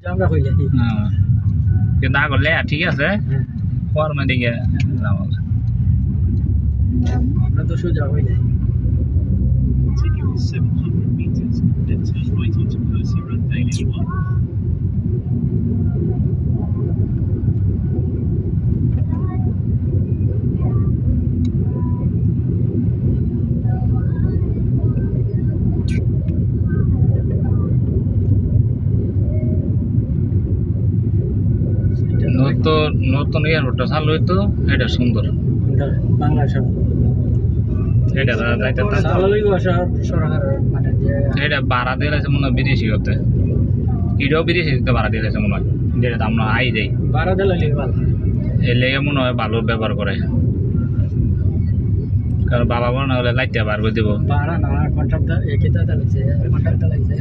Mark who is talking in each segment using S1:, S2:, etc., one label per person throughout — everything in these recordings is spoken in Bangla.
S1: আমরা যাই
S2: হ্যাঁ। কিন্তু আগলে ঠিক আছে?
S1: হ্যাঁ।
S2: দিকে যাব
S1: আমরা তো সোজা হয়ে যাই।
S3: Continue 700 meters,
S2: নতুন নতুন এয়ারপোর্টটা চালু হইতো এটা সুন্দর। এটা তা-
S1: মানে
S2: ভাড়া দিয়ে আছে মনে হয় বিদেশি হতে এটাও বিদেশি দিতে ভাড়া দিয়ে আছে মনে হয় যেটা আমরা আই যাই
S1: বারো দিলে
S2: লেগে মনে হয় ভালো ব্যবহার করে। কারণ বাবা মনে হলে লাইটটা বার করে দেবো।
S1: বারো না কন্ট্রাক্ট একই দাদা লাগছে? কন্ট্রাক্ট লাগছে?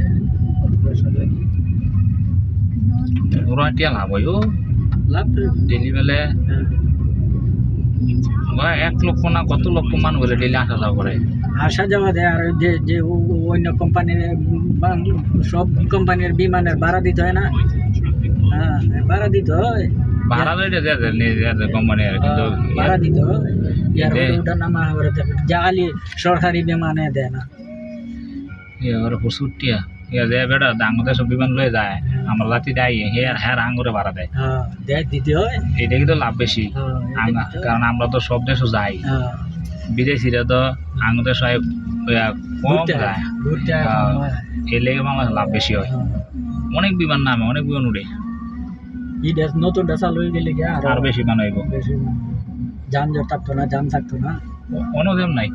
S2: ওরা টিয়া লাভ হয়
S1: তো
S2: ডেলি বেলে এক লক্ষ না কত লক্ষ মানুষ বলে ডেলি আসা যাওয়া করে?
S1: আসা যাওয়া দেয় আর যে যে অন্য কোম্পানির সব কোম্পানির বিমানের ভাড়া দিতে হয় না? হ্যাঁ ভাড়া দিতে হয়।
S2: ভাড়া লইতে দেয় কোম্পানি কিন্তু
S1: হ্যাঁ, ভাড়া দিতে হয়। ইয়ার ওটা নামা জালি সরকারি বিমানে দেয় না।
S2: এবার প্রচুর টিয়া ইয়া যে বেটা ডাঙর সব বিমান লয়ে যায় আমরা রাতি যাই হে আর হ্যাঁ আঙ্গুরে ভাড়া দেয়
S1: দেয় দিতে হয়।
S2: এটা কিন্তু লাভ বেশি। কারণ আমরা তো সব দেশও যাই বিদেশিরা তো আঙ্গুদের সবাই ওয়া কম যায়। এর লেগে বাংলাদেশ লাভ বেশি হয়। অনেক বিমান নামে অনেক বিমান উড়ে
S1: এই দেশ নতুনটা চালু হয়ে গেলে কি
S2: আরও বেশি বিমান হইব
S1: বেশি যানজট থাকতো না জাম থাকতো না?
S2: কোনো দাম নাই।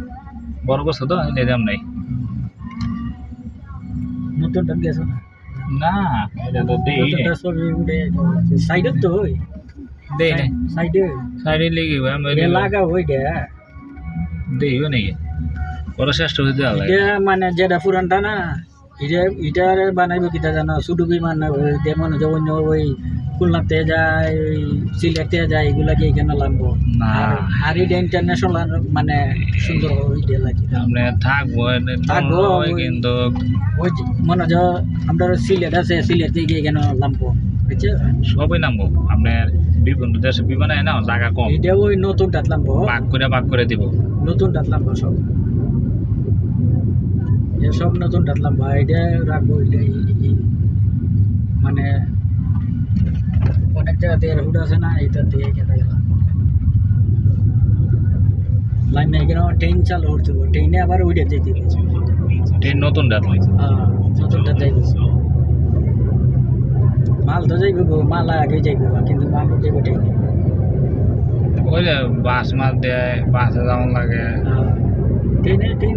S2: বড় করছ তো দাম নাই।
S1: নতুনটা গেছো না
S2: না এটা তো দেই
S1: নতুনটা ছবি উঠে সাইডে তো হই
S2: দেই নাই
S1: সাইডে
S2: সাইডে লেগে আমি
S1: লাগা হই দে
S2: দেই নাকি পরে শেষ হইতে হবে
S1: মানে যেটা পুরানটা না এটা বানাইব কিটা জানো? যেমন যে অন্য ওই খুলনাতে যায় ওই সিলেটে যায় এগুলাকে এখানে লাগবো
S2: না।
S1: আর এটা ইন্টারন্যাশনাল মানে সুন্দর লাগে।
S2: আপনি থাকব
S1: থাকব,
S2: কিন্তু।
S1: ওই মনে হয় আমরা সিলেট আছে সিলেট থেকে এখানে লাগবো বুঝছে?
S2: সবই নামবো। আপনার বিভিন্ন দেশে বিমানে না জায়গা কম।
S1: এটা ওই নতুন লাগবো
S2: ভাগ করে ভাগ করে দিব।
S1: নতুন লাগবো সব। সব নতুন ডাট লাগবো এটা রাখব এটা মানে অনেক জায়গাতে হুড আছে না এইটাতে এখানে গেলাম। লাইন এখানে ট্রেন চালু করতে ট্রেনে আবার উঠে যেতে।
S2: ট্রেন নতুন ডাক
S1: হ্যাঁ নতুনটা যাইব। মাল তো যাইব মাল আগে যাইব কিন্তু মাল যাইব ট্রেনে
S2: ওই বাস মাছ দেয় বাসে যেমন লাগে।
S1: ট্রেনে ট্রেন